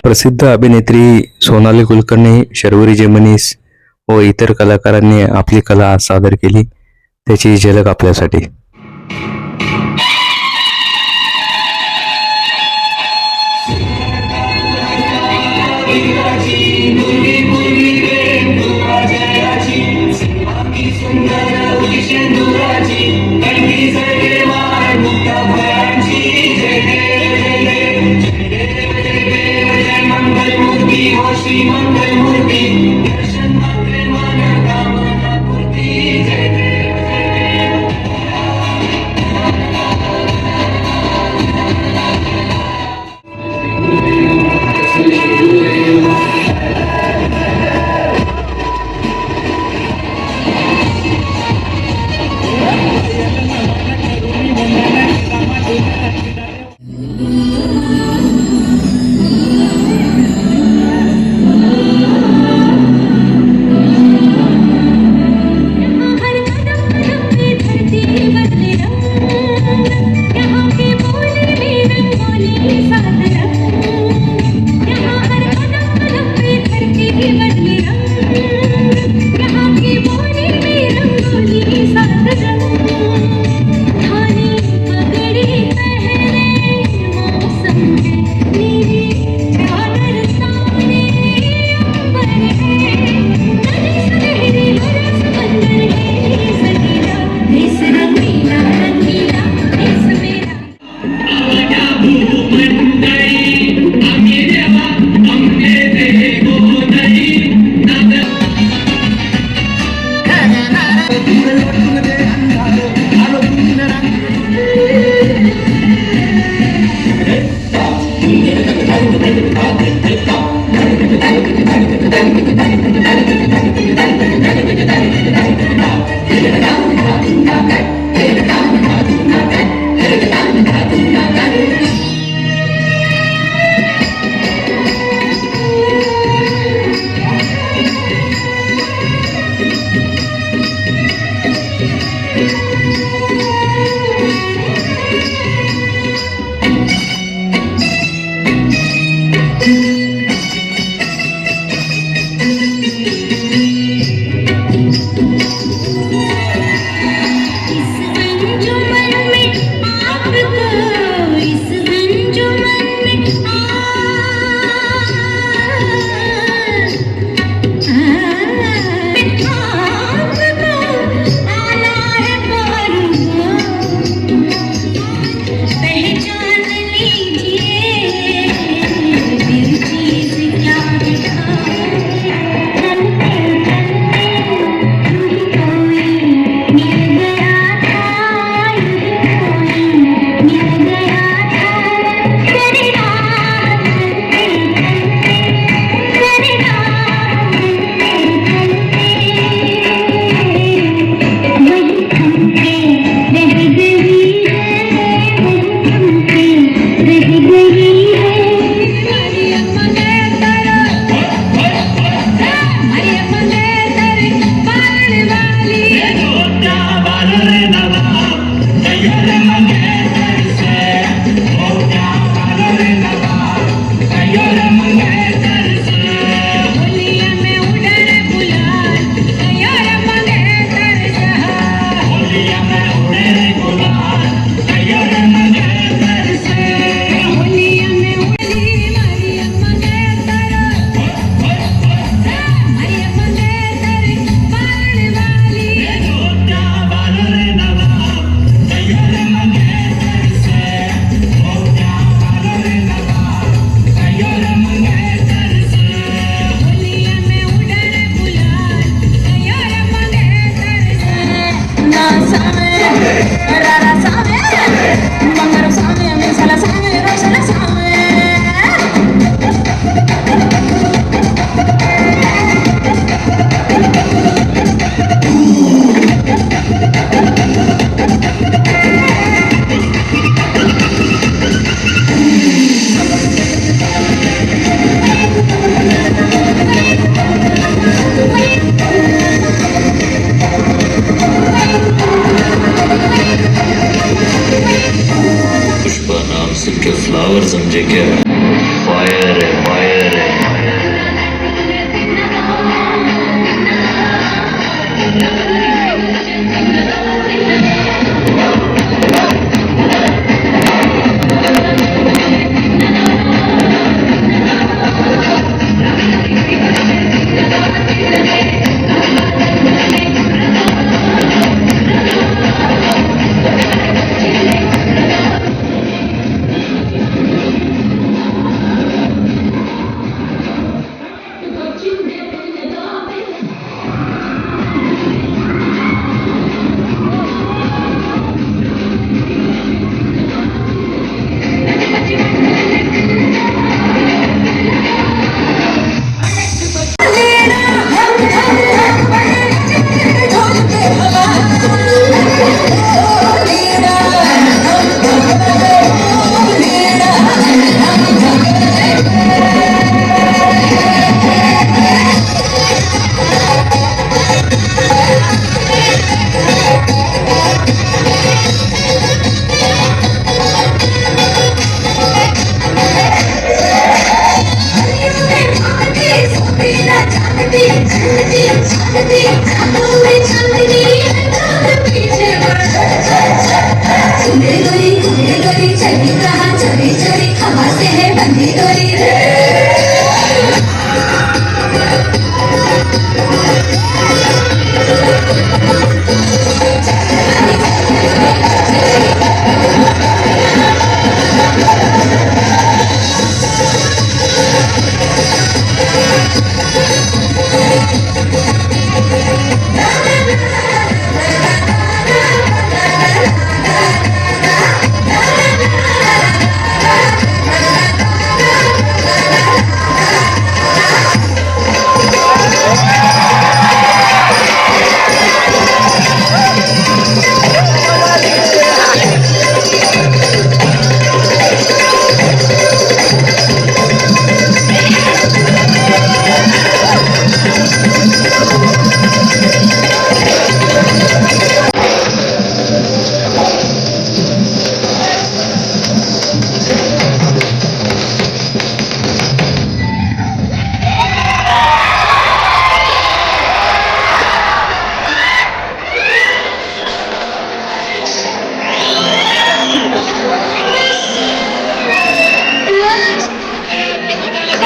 प्रसिद्ध अभिनेत्री सोनाली कुलकर्णी शर्वरी जेमनीस व इतर कलाकारांनी आपली कला सादर केली. त्याची झलक आपल्यासाठी.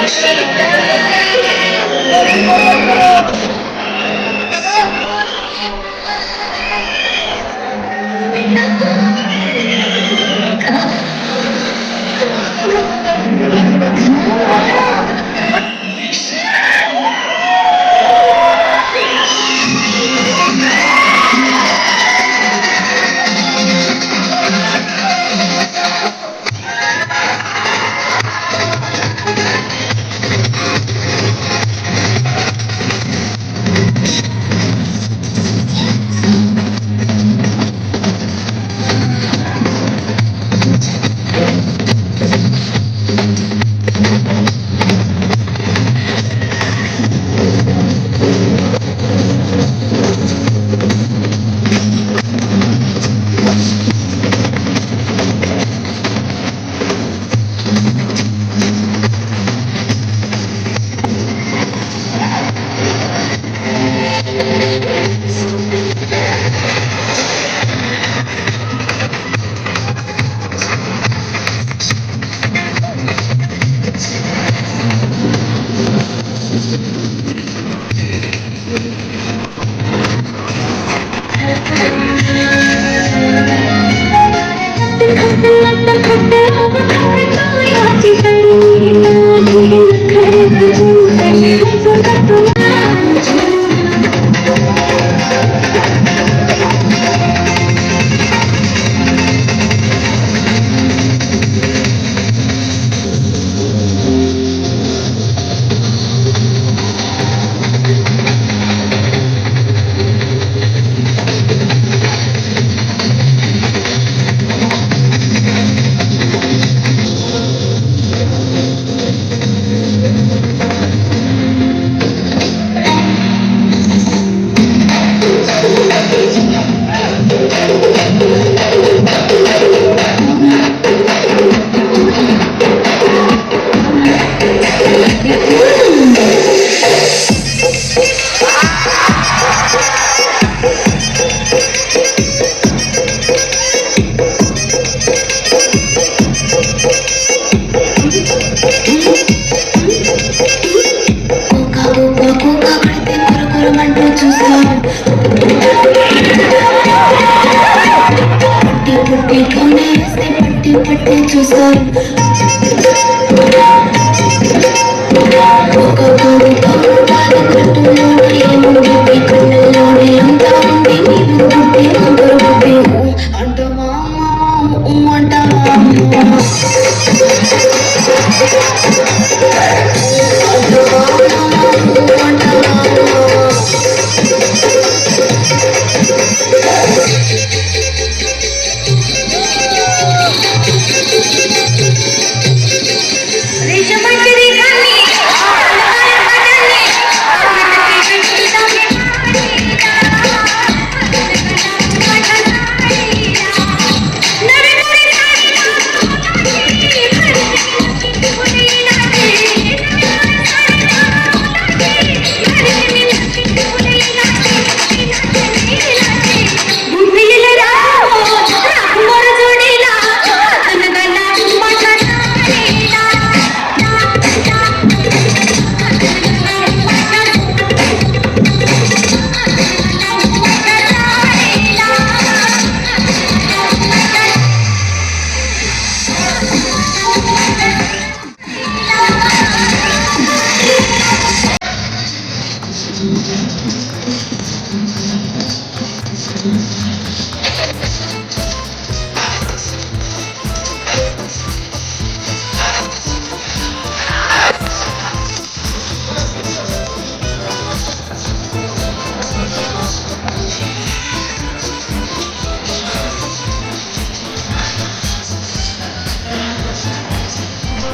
i Thank it.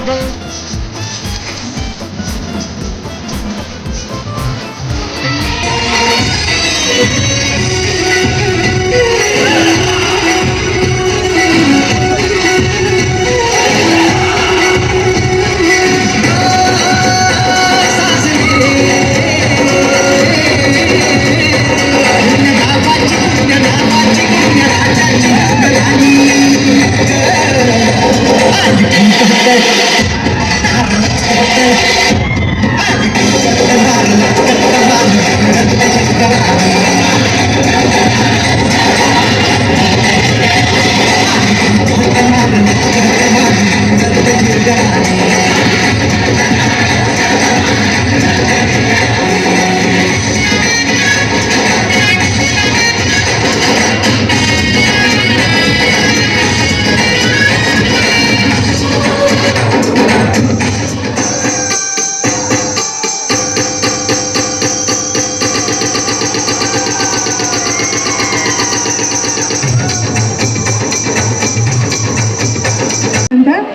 day. नंतर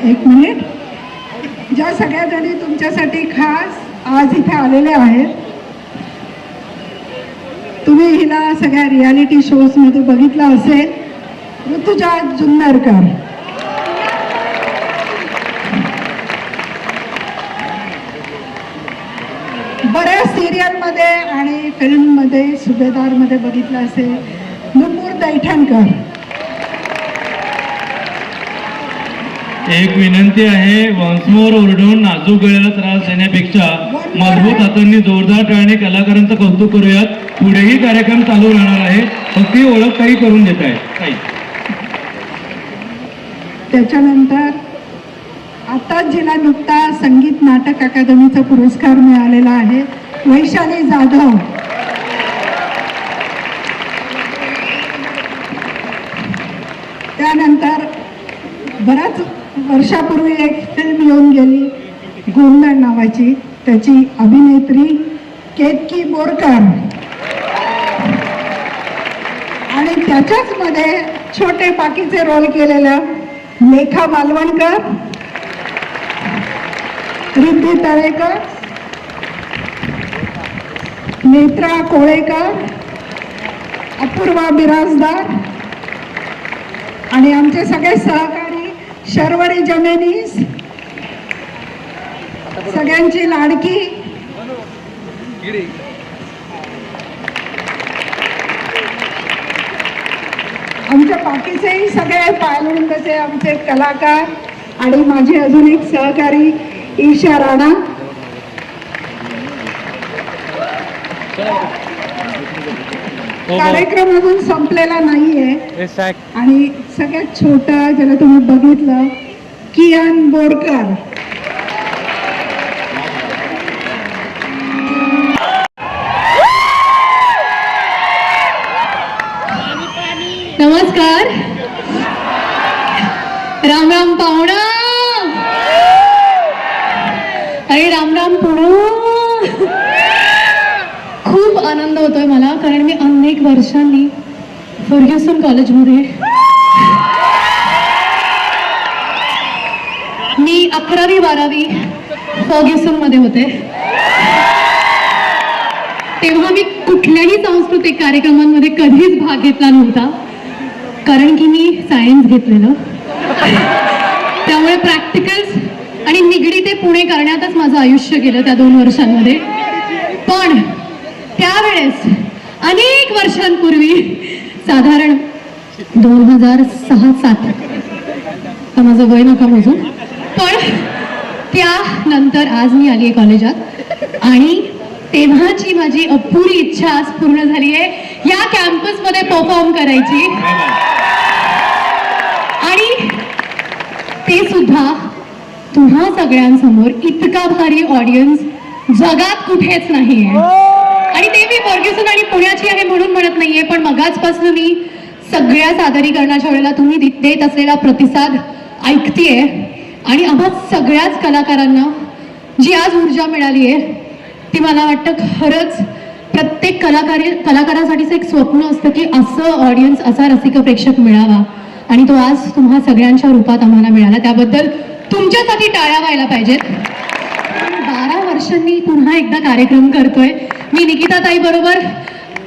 एक मिनिट. ज्या सगळ्या जणी तुमच्यासाठी खास आज इथे आलेल्या आहेत तुम्ही हिला सगळ्या रियालिटी शोजमध्ये बघितलं असेल. ऋतुजा जुन्नरकर. बऱ्याच सिरियलमध्ये आणि फिल्ममध्ये सुभेदारमध्ये बघितलं असेल. नुपूर दैठणकर एक विनंती आहे वंशमोर ओरडून नाजूक गळ्याला त्रास देण्यापेक्षा मजबूत हातांनी जोरदार टाळणे कलाकारांचं कौतुक करूयात. पुढेही कार्यक्रम चालू राहणार आहे. फक्त ही ओळख काही करून देत आहे काही त्याच्यानंतर आताच जिला नुकता संगीत नाटक अकादमीचा पुरस्कार मिळालेला आहे. वैशाली जाधव. त्यानंतर बराच वर्षापूर्वी एक फिल्म येऊन गेली गोंधळ नावाची. त्याची अभिनेत्री केतकी बोरकर. आणि त्याच्याच मध्ये छोटे बाकीचे रोल केलेलं लेखा मालवणकर रिद्धी तळेकर नेत्रा कोळेकर अपूर्वा बिराजदार. आणि आमचे सगळे सहकार शर्वरी जमेनीस सगळ्यांची लाडकी. आमच्या बाकीचेही सगळे पायलुंडचे आमचे कलाकार आणि माझे अजून एक सहकारी ईशा राणा. कार्यक्रम अजून संपलेला नाहीये. आणि सगळ्यात छोटा ज्याला तुम्ही बघितलं कियान बोरकर. नमस्कार. राम राम पाहुणा. अरे राम राम खूप आनंद होतोय मला कारण मी अनेक वर्षांनी फर्ग्युसन कॉलेजमध्ये मी अकरावी बारावी फर्ग्युसनमध्ये होते. तेव्हा मी कुठल्याही सांस्कृतिक कार्यक्रमांमध्ये कधीच भाग घेतला नव्हता कारण की मी सायन्स घेतलेलं. त्यामुळे प्रॅक्टिकल्स आणि निगडी ते पुणे करण्यातच माझं आयुष्य गेलं त्या दोन वर्षांमध्ये. पण त्यावेळेस अनेक वर्षांपूर्वी साधारण दोन हजार सहा सात माझं वय नका मोजून पण त्यानंतर आज मी आली आहे कॉलेजात. आणि तेव्हाची माझी अपुरी इच्छा आज पूर्ण झाली आहे या कॅम्पसमध्ये परफॉर्म करायची. आणि ते सुद्धा तुम्हा सगळ्यांसमोर इतका भारी ऑडियन्स जगात कुठेच नाहीये. आणि ते मी फर्ग्युसन आणि पुण्याची आहे म्हणून म्हणत नाहीये पण मगाचपासून मी सगळ्या सादरीकरणाच्या वेळेला तुम्ही देत असलेला प्रतिसाद ऐकतेय. आणि आम्हा सगळ्याच कलाकारांना जी आज ऊर्जा मिळाली आहे ती मला वाटतं खरंच प्रत्येक कलाकारी कलाकारासाठीच एक स्वप्न असतं की असं ऑडियन्स असा रसिक प्रेक्षक मिळावा. आणि तो आज तुम्हा सगळ्यांच्या रूपात आम्हाला मिळाला. त्याबद्दल तुमच्यासाठी टाळ्या व्हायला पाहिजेत. बारा वर्षांनी पुन्हा एकदा कार्यक्रम करतोय. मी निकिता ताई बरोबर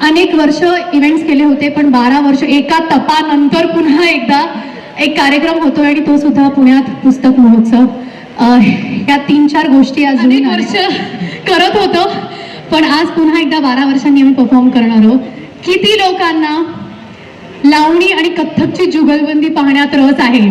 अनेक वर्ष इव्हेंट्स केले होते पण बारा वर्ष एका तपानंतर पुन्हा एकदा एक कार्यक्रम होतोय आणि तो सुद्धा पुण्यात पुस्तक महोत्सव. या तीन चार गोष्टी आज अनेक वर्ष करत होतो पण आज पुन्हा एकदा बारा वर्षांनी आम्ही परफॉर्म करणार आहोत. किती लोकांना लावणी आणि कथ्थकची जुगलबंदी पाहण्यात रस आहे?